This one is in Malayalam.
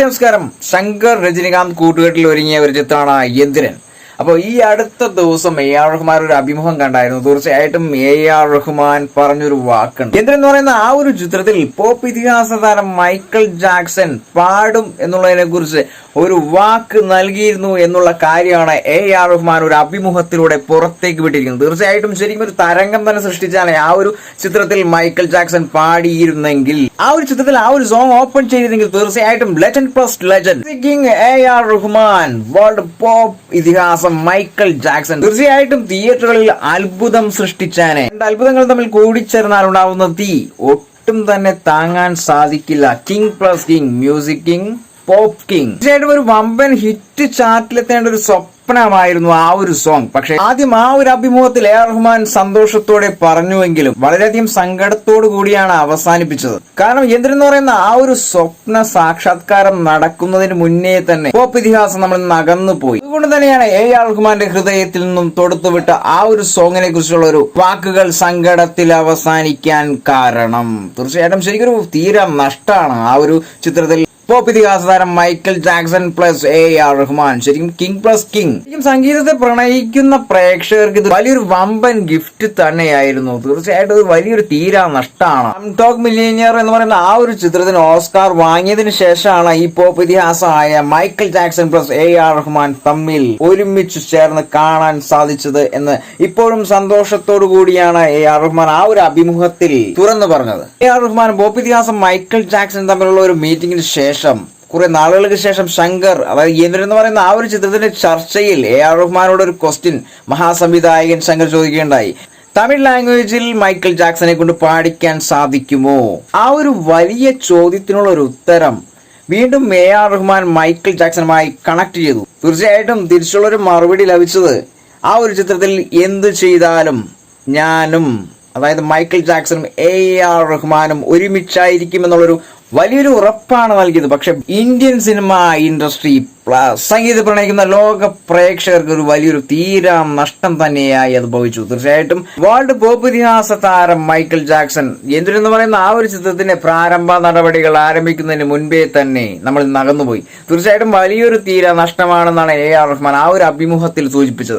നമസ്കാരം. ശങ്കർ രജനികാന്ത് കൂട്ടുകെട്ടിൽ ഒരുങ്ങിയ ഒരു ചിത്രമാണ് യന്ത്രൻ അപ്പോൾ ഈ അടുത്ത ദിവസം എ ആർ റഹ്മാൻ ഒരു അഭിമുഖം കണ്ടായിരുന്നു. തീർച്ചയായിട്ടും എ ആർ റഹ്മാൻ പറഞ്ഞൊരു വാക്കുണ്ട്. യന്ത്രൻ എന്ന് പറയുന്ന ആ ഒരു ചിത്രത്തിൽ പോപ്പ് ഇതിഹാസ താരം മൈക്കിൾ ജാക്സൺ പാടും എന്നുള്ളതിനെ കുറിച്ച് ഒരു വാക്ക് നൽകിയിരുന്നു എന്നുള്ള കാര്യമാണ് എ ആർ റഹ്മാൻ ഒരു അഭിമുഖത്തിലൂടെ പുറത്തേക്ക് വിട്ടിരിക്കുന്നത്. തീർച്ചയായിട്ടും ശരിക്കും ഒരു തരംഗം തന്നെ സൃഷ്ടിച്ചാണ് ആ ഒരു ചിത്രത്തിൽ മൈക്കിൾ ജാക്സൺ പാടിയിരുന്നെങ്കിൽ ആ ഒരു ചിത്രത്തിൽ ആ ഒരു സോങ് ഓപ്പൺ ചെയ്തിരുന്നെങ്കിൽ തീർച്ചയായിട്ടും legend plus legend king A R Rahman world pop ഇതിഹാസം മൈക്കിൾ ജാക്സൺ. തീർച്ചയായിട്ടും തിയേറ്ററുകളിൽ അത്ഭുതം സൃഷ്ടിച്ചാനെ. രണ്ട് അത്ഭുതങ്ങൾ തമ്മിൽ കൂടിച്ചേർന്നാൽ ഉണ്ടാവുന്ന തീ. ഒട്ടും തന്നെ താങ്ങാൻ സാധിക്കില്ല. King plus king music king pop king തീർച്ചയായിട്ടും ഒരു വമ്പൻ ഹിറ്റ് ചാർട്ടിലെത്തേണ്ട ഒരു സ്വപ്നമായിരുന്നു ആ ഒരു സോങ് പക്ഷെ ആദ്യം ആ ഒരു അഭിമുഖത്തിൽ എ ആർ റഹ്മാൻ സന്തോഷത്തോടെ പറഞ്ഞുവെങ്കിലും വളരെയധികം സങ്കടത്തോടു കൂടിയാണ് അവസാനിപ്പിച്ചത്. കാരണം എന്തിനെന്ന് പറയുന്ന ആ ഒരു സ്വപ്ന സാക്ഷാത്കാരം നടക്കുന്നതിന് മുന്നേ തന്നെ പോപ്പ് ഇതിഹാസം നമ്മൾ നകന്നു പോയി. അതുകൊണ്ട് തന്നെയാണ് എ ആർ റഹ്മാന്റെ ഹൃദയത്തിൽ നിന്നും തൊടുത്തുവിട്ട ആ ഒരു സോങ്ങിനെ കുറിച്ചുള്ള ഒരു വാക്കുകൾ സങ്കടത്തിൽ അവസാനിക്കാൻ കാരണം. തീർച്ചയായിട്ടും ശരിക്കും തീരെ നഷ്ടമാണ് ആ ഒരു ചിത്രത്തിൽ പോപ്പ് ഇതിഹാസ താരം Michael Jackson plus A R Rahman ശരിക്കും കിങ് പ്ലസ് കിങ് ശരിക്കും സംഗീതത്തെ പ്രണയിക്കുന്ന പ്രേക്ഷകർക്ക് ഇത് വലിയൊരു വമ്പൻ ഗിഫ്റ്റ് തന്നെയായിരുന്നു. തീർച്ചയായിട്ടും ഇത് വലിയൊരു തീരാ നഷ്ടമാണ് ടോക്ക് മില്ലിയനിയർ എന്ന് പറയുന്ന ആ ഒരു ചിത്രത്തിന് ഓസ്കാർ വാങ്ങിയതിന് ശേഷമാണ് ഈ pop ഇതിഹാസമായ Michael Jackson plus A R Rahman തമ്മിൽ ഒരുമിച്ച് ചേർന്ന് കാണാൻ സാധിച്ചത് എന്ന് ഇപ്പോഴും സന്തോഷത്തോടു കൂടിയാണ് എ ആർ റഹ്മാൻ ആ ഒരു അഭിമുഖത്തിൽ തുറന്നു പറഞ്ഞത്. എ ആർ റഹ്മാൻ പോപ്പ് ഇതിഹാസം മൈക്കൽ ജാക്സൺ തമ്മിലുള്ള ഒരു മീറ്റിംഗിന് ശേഷം കുറെ നാളുകൾക്ക് ശേഷം ശങ്കർ അതായത് യേന്ദ്രൻ എന്ന് പറയുന്ന ആ ഒരു ചിത്രത്തിന്റെ ചർച്ചയിൽ എ ആർ റഹ്മാനോട് ഒരു ക്വസ്റ്റ്യൻ മഹാസംവിധായകൻ ശങ്കർ ചോദിക്കുകയുണ്ടായി. തമിഴ് ലാംഗ്വേജിൽ മൈക്കിൾ ജാക്സനെ കൊണ്ട് പാടിക്കാൻ സാധിക്കുമോ? ആ ഒരു വലിയ ചോദ്യത്തിനുള്ള ഒരു ഉത്തരം വീണ്ടും എ ആർ റഹ്മാൻ മൈക്കിൾ ജാക്സനുമായി കണക്ട് ചെയ്തു. തീർച്ചയായിട്ടും തിരിച്ചുള്ള ഒരു മറുപടി ലഭിച്ചത് ആ ഒരു ചിത്രത്തിൽ എന്തു ചെയ്താലും ഞാനും അതായത് മൈക്കിൾ ജാക്സണും എ ആർ റഹ്മാനും ഒരുമിച്ചായിരിക്കും എന്നുള്ളൊരു വലിയൊരു ഉറപ്പാണ് നൽകിയത്. പക്ഷെ ഇന്ത്യൻ സിനിമ ഇൻഡസ്ട്രി സംഗീത പ്രണയിക്കുന്ന ലോക പ്രേക്ഷകർക്ക് ഒരു വലിയൊരു തീരാ നഷ്ടം തന്നെയായി അത് ഭവിച്ചു. തീർച്ചയായിട്ടും വേൾഡ് പോപ്പ് ഇതിഹാസ താരം മൈക്കിൾ ജാക്സൺ എന്തിനെന്ന് പറയുന്ന ആ ഒരു ചിത്രത്തിന്റെ പ്രാരംഭ നടപടികൾ ആരംഭിക്കുന്നതിന് മുൻപേ തന്നെ നമ്മൾ നകന്നുപോയി തീർച്ചയായിട്ടും വലിയൊരു തീരാ നഷ്ടമാണെന്നാണ് എ ആർ റഹ്മാൻ ആ ഒരു അഭിമുഖത്തിൽ സൂചിപ്പിച്ചത്.